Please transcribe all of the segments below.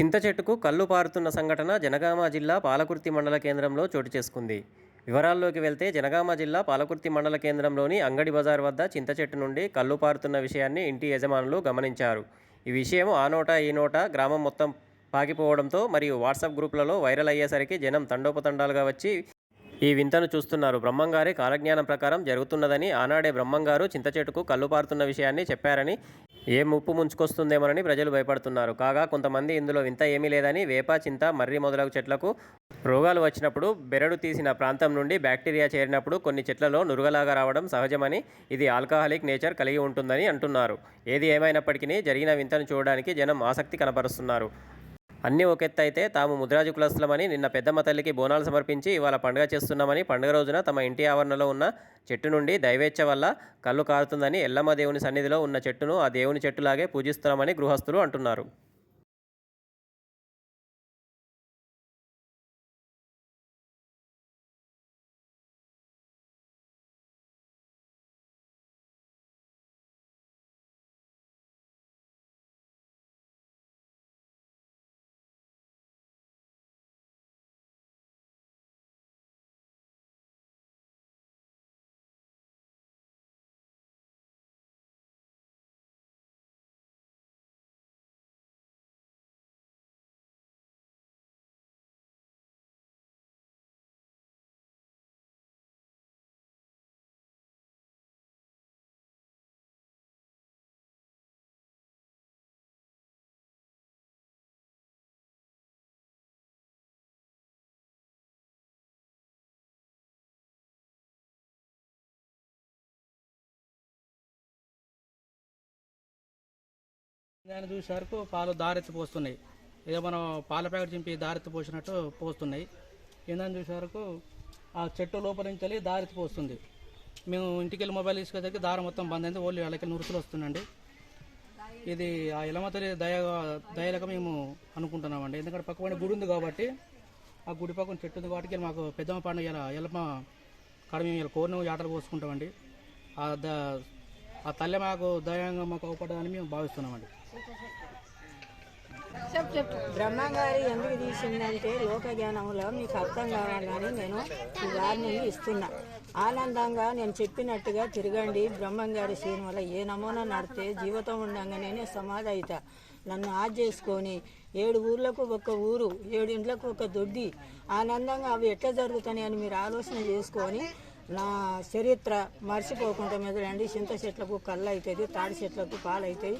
చింత చెట్టుకు కళ్ళు పారుతున్న సంఘటన జనగామ జిల్లా పాలకుర్తి మండల కేంద్రంలో చోటు చేసుకుంది. వివరాల్లోకి వెళ్తే జనగామ జిల్లా పాలకుర్తి మండల కేంద్రంలోని అంగడి బజార్ వద్ద చింత చెట్టు నుండి కళ్ళు పారుతున్న విషయాన్ని ఇంటి యజమానులు గమనించారు. ఈ విషయం ఆ నోట ఈ నోట గ్రామం మొత్తం పాకిపోవడంతో మరియు వాట్సాప్ గ్రూపులలో వైరల్ అయ్యేసరికి జనం తండోపతండాలుగా వచ్చి ఈ వింతను చూస్తున్నారు. బ్రహ్మంగారి కాలజ్ఞానం ప్రకారం జరుగుతున్నదని ఆనాడే బ్రహ్మంగారు చింతచెట్టుకు కళ్ళు పారుతున్న విషయాన్ని చెప్పారని ఏ ముప్పు ముంచుకొస్తుందేమోనని ప్రజలు భయపడుతున్నారు. కాగా కొంతమంది ఇందులో వింత ఏమీ లేదని వేప చింత మర్రి మొదలగు చెట్లకు రోగాలు వచ్చినప్పుడు బెరడు తీసిన ప్రాంతం నుండి బ్యాక్టీరియా చేరినప్పుడు కొన్ని చెట్లలో నురుగలాగా రావడం సహజమని ఇది ఆల్కహాలిక్ నేచర్ కలిగి ఉంటుందని అంటున్నారు. ఏది ఏమైనప్పటికీ జరిగిన వింతను చూడడానికి జనం ఆసక్తి కనపరుస్తున్నారు. అన్నీ ఒకెత్త అయితే తాము ముద్రాజు కులస్తులమని నిన్న పెద్దమ్మ తల్లికి బోనాలు సమర్పించి ఇవాళ పండుగ చేస్తున్నామని పండుగ రోజున తమ ఇంటి ఆవరణలో ఉన్న చెట్టు నుండి దైవేచ్ఛ వల్ల కళ్ళు కారుతుందని ఎల్లమ్మ దేవుని సన్నిధిలో ఉన్న చెట్టును ఆ దేవుని చెట్టులాగే పూజిస్తున్నామని గృహస్థులు అంటున్నారు. దాన్ని చూసేవరకు పాలు దారెత్తి పోస్తున్నాయి. ఏదో మనం పాల ప్యాకెట్ చింపి దారెత్తి పోసినట్టు పోస్తున్నాయి. ఏందని చూసేవరకు ఆ చెట్టు లోపల నుంచి వెళ్ళి దారెత్తి పోస్తుంది. మేము ఇంటికి వెళ్ళి మొబైల్ తీసుకొచ్చేసరికి దారం మొత్తం బంద్ అయింది. ఓన్లీ వాళ్ళకి నురుసులు వస్తుందండి. ఇది ఆ ఇలమతరి దయ దయలక మేము అనుకుంటున్నామండి. ఎందుకంటే పక్కపడి గుడి ఉంది కాబట్టి ఆ గుడి పక్కన చెట్టు ఉంది కాబట్టి మాకు పెద్దమ్మ పండుగ ఇలా ఎలమ కాడ మేము ఇలా కోరిన ఆటలు పోసుకుంటామండి. ఆ ద ఆ తల్లి మాకు దయంగా మాకు అవపడదని మేము భావిస్తున్నామండి. బ్రహ్మగారి ఎందుకు తీసిందంటే లోక జ్ఞానంలో మీకు అర్థం కావాలని నేను ఈ వార్నింగ్ ఇస్తున్నా. ఆనందంగా నేను చెప్పినట్టుగా తిరగండి బ్రహ్మంగారి వల్ల ఏ నమూనా నడితే జీవితం ఉండగా నేను సమాధి అవుతా నన్ను ఆజ్ చేసుకొని ఏడు ఊర్లకు ఒక ఊరు ఏడు ఇండ్లకు ఒక దొడ్డి ఆనందంగా అవి ఎట్లా జరుగుతాయి అని మీరు ఆలోచన చేసుకొని నా చరిత్ర మర్చిపోకుండా మెదడండి చింత చెట్లకు కళ్ళు అవుతుంది తాడి చెట్లకు పాలు అవుతాయి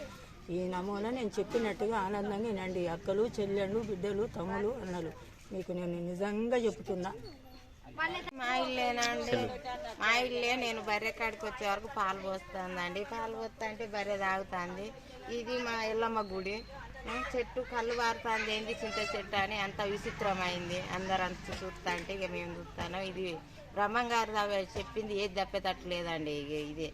ఈ నమూనా నేను చెప్పినట్టుగా ఆనందంగా వినండి. అక్కలు చెల్లెళ్ళు బిడ్డలు తమ్ములు అన్నలు. మీకు నేను నిజంగా చెప్తున్నా మా ఇల్లేనండి మా ఇల్లే నేను బర్రె కాడికి వచ్చే వరకు పాలు పోస్తుందండి. పాలు పోస్తా అంటే బర్రె తాగుతుంది. ఇది మా ఇల్లమ్మ గుడి. చెట్టు కళ్ళు పారుతుంది ఏంది చింత చెట్టు అని అంత విచిత్రమైంది. అందరు అంత చూస్తా అంటే ఇక మేము చూస్తాను ఇది బ్రహ్మంగారు చెప్పింది ఏది తప్పేటట్లేదండి ఇక ఇదే.